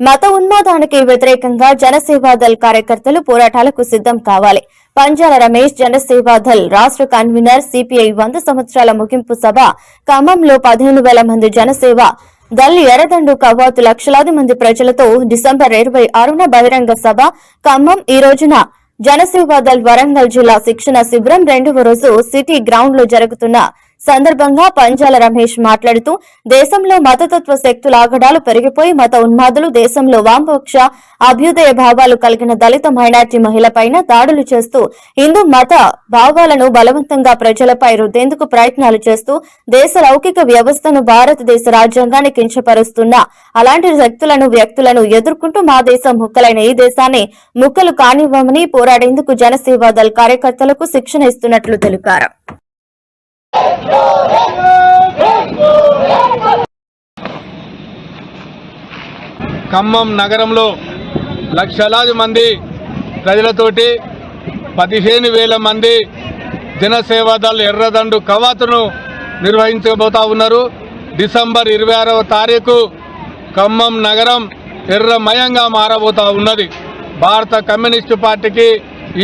మత ఉన్మాదానికి వ్యతిరేకంగా జనసేవాదల్ కార్యకర్తలు పోరాటాలకు సిద్దం కావాలి. పంజాల రమేష్ జనసేవాదల్ రాష్ట్ర కన్వీనర్ సిపిఐ వంద సంవత్సరాల ముగింపు సభ ఖమ్మంలో పదిహేను వేల మంది జనసేవ దల్ ఎర్రదండు కవాతు లక్షలాది మంది ప్రజలతో డిసెంబర్ ఇరవై ఆరున బహిరంగ సభ ఖమ్మం ఈ రోజున జనసేవాదల్ వరంగల్ జిల్లా శిక్షణ శిబిరం రెండవ రోజు సిటీ గ్రౌండ్లో జరుగుతున్న సందర్భంగా పంజాల రమేష్ మాట్లాడుతూ దేశంలో మతతత్వ శక్తుల ఆగడాలు పెరిగిపోయి మత ఉన్మాదులు దేశంలో వామపక్ష అభ్యుదయ భావాలు కలిగిన దళిత మైనార్టీ మహిళపైన దాడులు చేస్తూ హిందూ మత భావాలను బలవంతంగా ప్రజలపై రుద్దేందుకు ప్రయత్నాలు చేస్తూ దేశ లౌకిక వ్యవస్థను భారతదేశ రాజ్యాంగాన్ని కించపరుస్తున్న అలాంటి శక్తులను వ్యక్తులను ఎదుర్కొంటూ మా దేశం ముక్కలైన ఈ దేశాన్ని ముక్కలు కానివ్వమని పోరాడేందుకు జనసేవాదల్ కార్యకర్తలకు శిక్షణ ఇస్తున్నట్లు తెలిపారు. ఖమ్మం నగరంలో లక్షలాది మంది ప్రజలతోటి పదిహేను వేల మంది జనసేవాదళ ఎర్రదండు కవాతును నిర్వహించబోతా ఉన్నారు. డిసెంబర్ ఇరవై ఆరవ తారీఖు ఖమ్మం నగరం ఎర్రమయంగా మారబోతా ఉన్నది. భారత కమ్యూనిస్టు పార్టీకి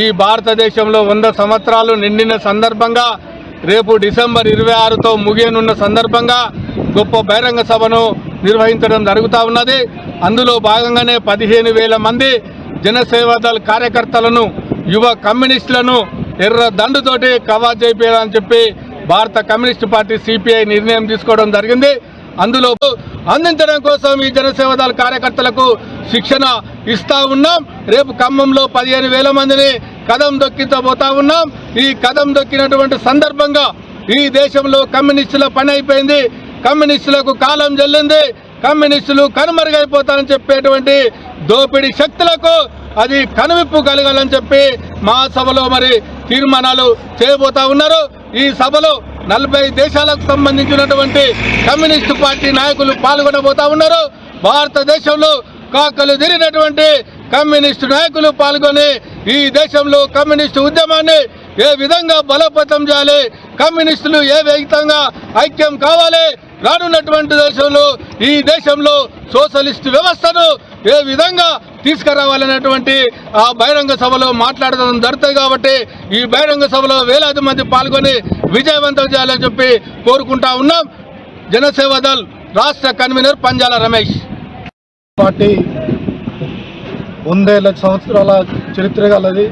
ఈ భారతదేశంలో వంద సంవత్సరాలు నిండిన సందర్భంగా రేపు డిసెంబర్ ఇరవై ఆరుతో ముగియనున్న సందర్భంగా గొప్ప బహిరంగ సభను నిర్వహించడం జరుగుతూ ఉన్నది. అందులో భాగంగానే పదిహేను వేల మంది జనసేవాదళ కార్యకర్తలను యువ కమ్యూనిస్టులను ఎర్ర దండుతోటి కవాజ్ చేయాలని చెప్పి భారత కమ్యూనిస్టు పార్టీ సిపిఐ నిర్ణయం తీసుకోవడం జరిగింది. అందులో అందించడం కోసం ఈ జనసేవదళ కార్యకర్తలకు శిక్షణ ఇస్తా ఉన్నాం. రేపు ఖమ్మంలో పదిహేను వేల మందిని కదం దొక్కించబోతా ఉన్నాం. ఈ కదం దొక్కినటువంటి సందర్భంగా ఈ దేశంలో కమ్యూనిస్టుల పని అయిపోయింది. కమ్యూనిస్టులకు కాలం జల్లింది. కమ్యూనిస్టులు కనుమరుగైపోతారని చెప్పేటువంటి దోపిడీ శక్తులకు అది కనువిప్పు కలగాలని చెప్పి మా సభలో మరి తీర్మానాలు చేయబోతా ఉన్నారు. ఈ సభలో నలభై దేశాలకు సంబంధించినటువంటి కమ్యూనిస్టు పార్టీ నాయకులు పాల్గొనబోతా ఉన్నారు. భారతదేశంలో కాకలు తిరిగినటువంటి కమ్యూనిస్టు నాయకులు పాల్గొని ఈ దేశంలో కమ్యూనిస్టు ఉద్యమాన్ని ఏ విధంగా బలోపేతం చేయాలి? కమ్యూనిస్టులు ఏ విధంగా ఐక్యం కావాలి? రానున్నటువంటి దేశంలో ఈ దేశంలో సోషలిస్ట్ వ్యవస్థను ఏ విధంగా తీసుకురావాలనేటువంటి ఆ బహిరంగ సభలో మాట్లాడడం జరుగుతుంది కాబట్టి ఈ బహిరంగ సభలో వేలాది మంది పాల్గొని విజయవంతం చేయాలని చెప్పి కోరుకుంటా ఉన్నాం. జనసేవదల్ రాష్ట్ర కన్వీనర్ పంజాల రమేష్. పార్టీ వందేళ్ళ సంవత్సరాల చరిత్ర గలది.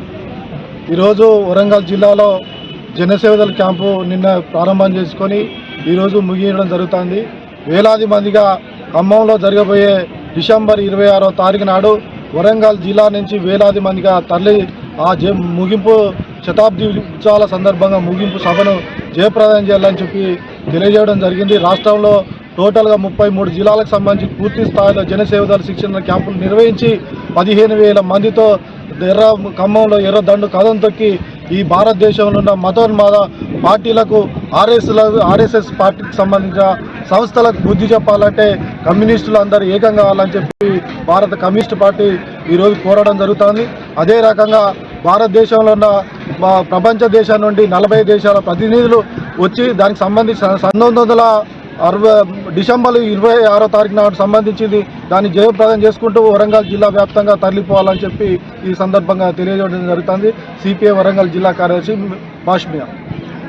ఈరోజు వరంగల్ జిల్లాలో జనసేవదల క్యాంపు నిన్న ప్రారంభం చేసుకొని ఈరోజు ముగియడం జరుగుతుంది. వేలాది మందిగా ఖమ్మంలో జరగబోయే డిసెంబర్ ఇరవై ఆరో తారీఖు నాడు వరంగల్ జిల్లా నుంచి వేలాది మందిగా తరలి ఆ ముగింపు శతాబ్ది ఉత్సవాల సందర్భంగా ముగింపు సభను జయప్రదం చేయాలని చెప్పి తెలియజేయడం జరిగింది. రాష్ట్రంలో టోటల్గా ముప్పై మూడు జిల్లాలకు సంబంధించి పూర్తి స్థాయిలో జనసేవదల శిక్షణ క్యాంపులు నిర్వహించి పదిహేను వేల మందితో ఎర్ర ఖమ్మంలో ఎర్ర దండు కథం తొక్కి ఈ భారతదేశంలో ఉన్న మతోన్మాద పార్టీలకు ఆర్ఎస్ల ఆర్ఎస్ఎస్ పార్టీకి సంబంధించిన సంస్థలకు బుద్ధి చెప్పాలంటే కమ్యూనిస్టులు అందరూ ఏకం కావాలని చెప్పి భారత కమ్యూనిస్ట్ పార్టీ ఈరోజు కోరడం జరుగుతుంది. అదే రకంగా భారతదేశంలో ఉన్న ప్రపంచ దేశాల నుండి నలభై దేశాల ప్రతినిధులు వచ్చి దానికి సంబంధించి పంతొమ్మిది వందల అరవై డిసెంబర్ ఇరవై ఆరో తారీఖు నాడు సంబంధించింది దాన్ని జయప్రదం చేసుకుంటూ వరంగల్ జిల్లా వ్యాప్తంగా తరలిపోవాలని చెప్పి ఈ సందర్భంగా తెలియజేయడం జరుగుతుంది. సిపిఐ వరంగల్ జిల్లా కార్యదర్శి బాష్మియా